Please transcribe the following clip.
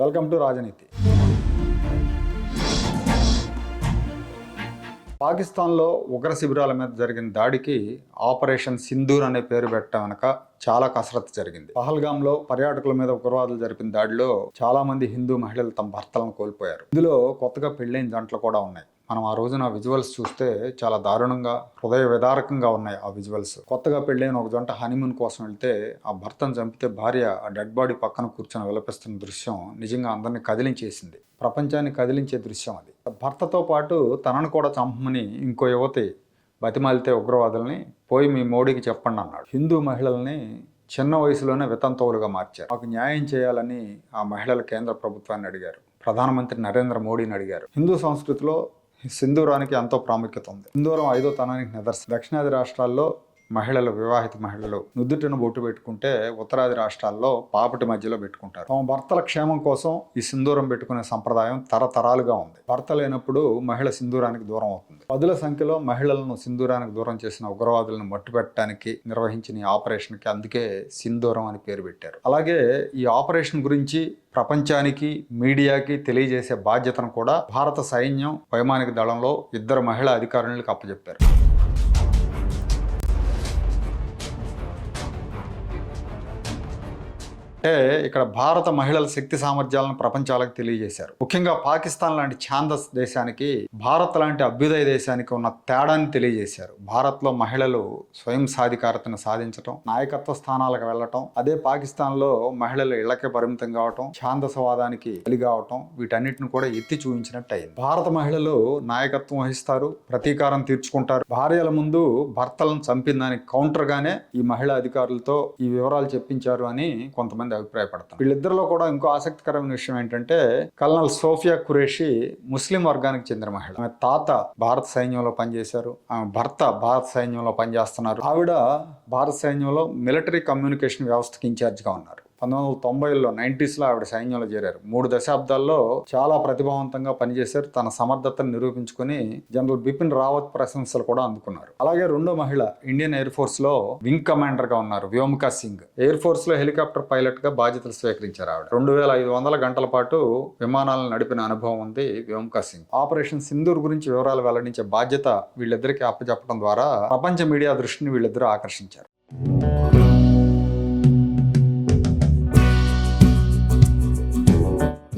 Welcome to రాజనీతి. పాకిస్తాన్లో ఉగ్ర శిబిరాల మీద జరిగిన దాడికి ఆపరేషన్ సింధూర్ అనే పేరు పెట్టడం వెనక చాలా కసరత్తు జరిగింది. పహల్గామ్లో పర్యాటకుల మీద ఉగ్రవాదులు జరిపిన దాడిలో చాలా మంది హిందూ మహిళలు తమ భర్తలను కోల్పోయారు. ఇందులో కొత్తగా పెళ్ళైన జంటలు కూడా ఉన్నాయి. మనం ఆ రోజున విజువల్స్ చూస్తే చాలా దారుణంగా హృదయ విదారకంగా ఉన్నాయి ఆ విజువల్స్ కొత్తగా పెళ్ళైన ఒక జంట హనీమూన్ కోసం వెళ్తే ఆ భర్తను చంపితే భార్య ఆ డెడ్ బాడీ పక్కన కూర్చొని విలపిస్తున్న దృశ్యం నిజంగా అందరినీ కదిలించేసింది. ప్రపంచాన్ని కదిలించే దృశ్యం అది. భర్తతో పాటు తనను కూడా చంపమని ఇంకో యువతి బతిమాలితే ఉగ్రవాదుల్ని పోయి మీ మోడీకి చెప్పండి అన్నాడు. హిందూ మహిళల్ని చిన్న వయసులోనే వితంతువులుగా మార్చారు. మాకు న్యాయం చేయాలని ఆ మహిళలు కేంద్ర ప్రభుత్వాన్ని అడిగారు. ప్రధానమంత్రి నరేంద్ర మోడీని అడిగారు. హిందూ సంస్కృతిలో సింధూరానికి ఎంతో ప్రాముఖ్యత ఉంది. సింధూరం ఐదో తనానికి నిదర్శనం. దక్షిణాది రాష్ట్రాల్లో మహిళలు వివాహిత మహిళలు నుదుటిన బొట్టు పెట్టుకుంటే ఉత్తరాది రాష్ట్రాల్లో పాపటి మధ్యలో పెట్టుకుంటారు. తమ భర్తల క్షేమం కోసం ఈ సింధూరం పెట్టుకునే సంప్రదాయం తరతరాలుగా ఉంది. భర్త లేనప్పుడు మహిళ సింధూరానికి దూరం అవుతుంది. పదుల సంఖ్యలో మహిళలను సింధూరానికి దూరం చేసిన ఉగ్రవాదులను మట్టుపెట్టడానికి నిర్వహించిన ఈ ఆపరేషన్కి అందుకే సింధూరం అని పేరు పెట్టారు. అలాగే ఈ ఆపరేషన్ గురించి ప్రపంచానికి మీడియాకి తెలియజేసే బాధ్యతను కూడా భారత సైన్యం వైమానిక దళంలో ఇద్దరు మహిళా అధికారులకు అప్పచెప్పారు అంటే ఇక్కడ భారత మహిళల శక్తి సామర్థ్యాలను ప్రపంచాలకు తెలియజేశారు. ముఖ్యంగా పాకిస్తాన్ లాంటి ఛాందస్ దేశానికి భారత్ లాంటి అభ్యుదయ దేశానికి ఉన్న తేడాన్ని తెలియజేశారు. భారత్లో మహిళలు స్వయం సాధికారతను సాధించటం నాయకత్వ స్థానాలకు వెళ్ళటం అదే పాకిస్తాన్లో మహిళలు ఇళ్ళకే పరిమితం కావటం ఛాందసవాదానికి బలి కావటం వీటన్నిటిని కూడా ఎత్తి చూపించినట్టు అయింది భారత మహిళలు నాయకత్వం వహిస్తారు ప్రతీకారం తీర్చుకుంటారు. భార్యల ముందు భర్తలను చంపిన దానికి కౌంటర్ గానే ఈ మహిళా అధికారులతో ఈ వివరాలు చెప్పించారు అని కొంతమంది అభిప్రాయపడతారు వీళ్ళిద్దరిలో కూడా ఇంకో ఆసక్తికరమైన విషయం ఏంటంటే కల్నల్ సోఫియా ఖురేషి ముస్లిం వర్గానికి చెందిన మహిళ. ఆమె తాత భారత సైన్యంలో పనిచేశారు ఆమె భర్త భారత సైన్యంలో పనిచేస్తున్నారు. ఆవిడ భారత సైన్యంలో మిలిటరీ కమ్యూనికేషన్ వ్యవస్థకి ఇన్ఛార్జ్గా ఉన్నారు. పంతొమ్మిది వందల తొంభైలో నైంటీస్లో ఆవిడ సైన్యంలో చేరారు. మూడు దశాబ్దాల్లో చాలా ప్రతిభావంతంగా పనిచేశారు. తన సమర్థతను నిరూపించుకొని జనరల్ బిపిన్ రావత్ ప్రశంసలు కూడా అందుకున్నారు. అలాగే రెండో మహిళ ఇండియన్ ఎయిర్ ఫోర్స్లో వింగ్ కమాండర్గా ఉన్నారు వ్యోమికా సింగ్. ఎయిర్ ఫోర్స్లో హెలికాప్టర్ పైలట్గా బాధ్యతలు స్వీకరించారు ఆవిడ. రెండు వేల ఐదు వందల గంటల పాటు విమానాలను నడిపిన అనుభవం ఉంది వ్యోమికా సింగ్. ఆపరేషన్ సింధూర్ గురించి వివరాలు వెల్లడించే బాధ్యత వీళ్ళిద్దరికి అప్పచెప్పడం ద్వారా ప్రపంచ మీడియా దృష్టిని వీళ్ళిద్దరూ ఆకర్షించారు.